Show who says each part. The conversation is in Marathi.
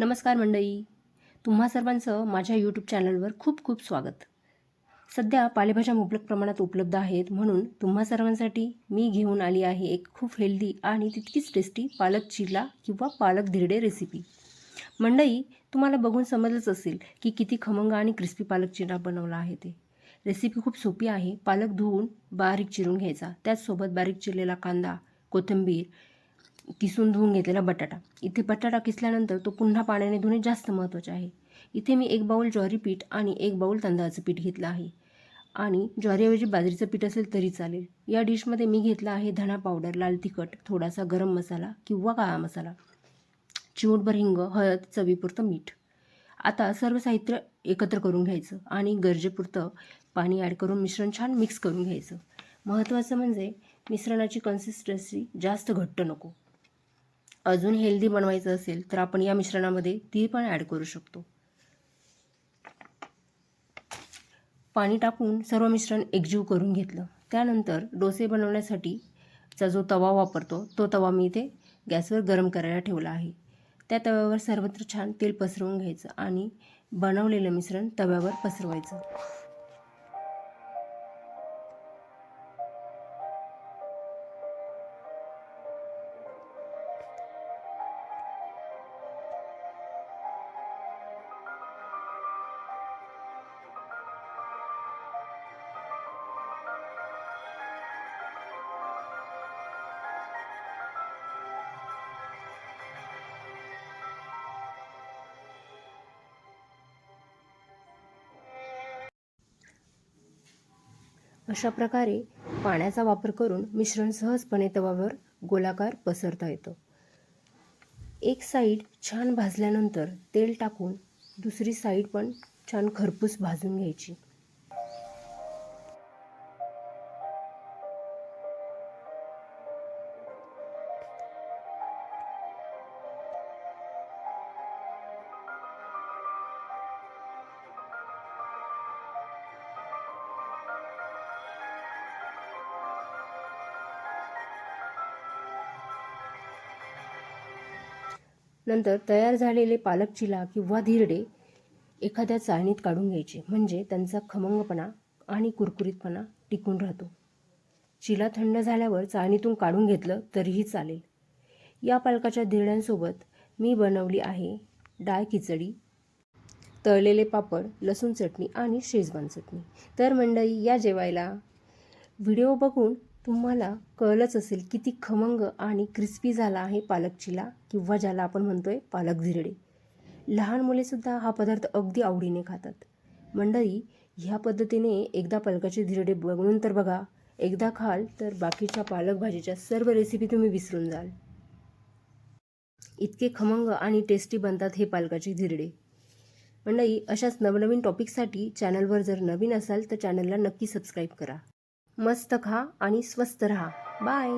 Speaker 1: नमस्कार मंडळी. तुम्हा सर्वांचं माझ्या यूट्यूब चॅनलवर खूप खूप स्वागत. सध्या पालेभाज्या मुबलक प्रमाणात उपलब्ध आहेत म्हणून तुम्हा सर्वांसाठी मी घेऊन आली आहे एक खूप हेल्दी आणि तितकीच टेस्टी पालक चिला किंवा पालक धिरडे रेसिपी मंडई तुम्हाला बघून समजलंच असेल की किती खमंग आणि क्रिस्पी पालक चिरा बनवला आहे ते. रेसिपी खूप सोपी आहे. पालक धुवून बारीक चिरून घ्यायचा. त्याचसोबत बारीक चिरलेला कांदा कोथिंबीर किसून धुवून घेतलेला बटाटा. इथे बटाटा किसल्यानंतर तो पुन्हा पाण्याने धुणे जास्त महत्त्वाचे आहे. इथे मी एक बाऊल ज्वारी पीठ आणि एक बाऊल तांदळाचं पीठ घेतलं आहे. आणि ज्वारीऐवजी बाजरीचं पीठ असेल तरी चालेल. या डिशमध्ये मी घेतला आहे धणा पावडर लाल तिखट थोडासा गरम मसाला किंवा काळा मसाला. चिवटभर हिंग हळद चवीपुरतं मीठ. आता सर्व साहित्य एकत्र करून घ्यायचं आणि गरजेपुरतं पाणी ॲड करून मिश्रण छान मिक्स करून घ्यायचं. महत्त्वाचं म्हणजे मिश्रणाची कन्सिस्टन्सी जास्त घट्ट नको. अजून हेल्दी बनवायचं असेल तर आपण या मिश्रणामध्ये ती पण ॲड करू शकतो. पाणी टाकून सर्व मिश्रण एकजीव करून घेतलं. त्यानंतर डोसे बनवण्यासाठी चा जो तवा वापरतो तो तवा मी इथे गॅसवर गरम करायला ठेवला आहे. त्या तव्यावर सर्वत्र छान तेल पसरवून घ्यायचं आणि बनवलेलं मिश्रण तव्यावर पसरवायचं. अशा प्रकारे पाण्याचा वापर करून मिश्रण सहजपणे तवावर गोलाकार पसरता येतं. एक साईड छान भाजल्यानंतर तेल टाकून दुसरी साईड पण छान खरपूस भाजून घ्यायची. नंतर तयार झालेले पालक चिला किंवा धिरडे एखाद्या चाळणीत काढून घ्यायचे. म्हणजे त्यांचा खमंगपणा आणि कुरकुरीतपणा टिकून राहतो. चिला थंड झाल्यावर चाळणीतून काढून घेतलं तरीही चालेल. या पालकाच्या धिरड्यांसोबत मी बनवली आहे डाळ खिचडी तळलेले पापड लसूण चटणी आणि शेजवान चटणी. तर मंडळी या जेवायला. व्हिडिओ बघून तुम्हाला कळलंच असेल किती खमंग आणि क्रिस्पी झाला आहे पालक चिला किंवा ज्याला आपण म्हणतोय पालक झिरडे. लहान मुलेसुद्धा हा पदार्थ अगदी आवडीने खातात. मंडळी ह्या पद्धतीने एकदा पालकाचे धिरडे बनवून तर बघा एकदा खाल तर बाकीच्या पालक भाजीच्या सर्व रेसिपी तुम्ही विसरून जाल. इतके खमंग आणि टेस्टी बनतात हे पालकाचे धिरडे मंडळी अशाच नवनवीन टॉपिकसाठी चॅनलवर जर नवीन असाल तर चॅनलला नक्की सबस्क्राईब करा. मस्त खा आणि स्वस्त रहा. बाय.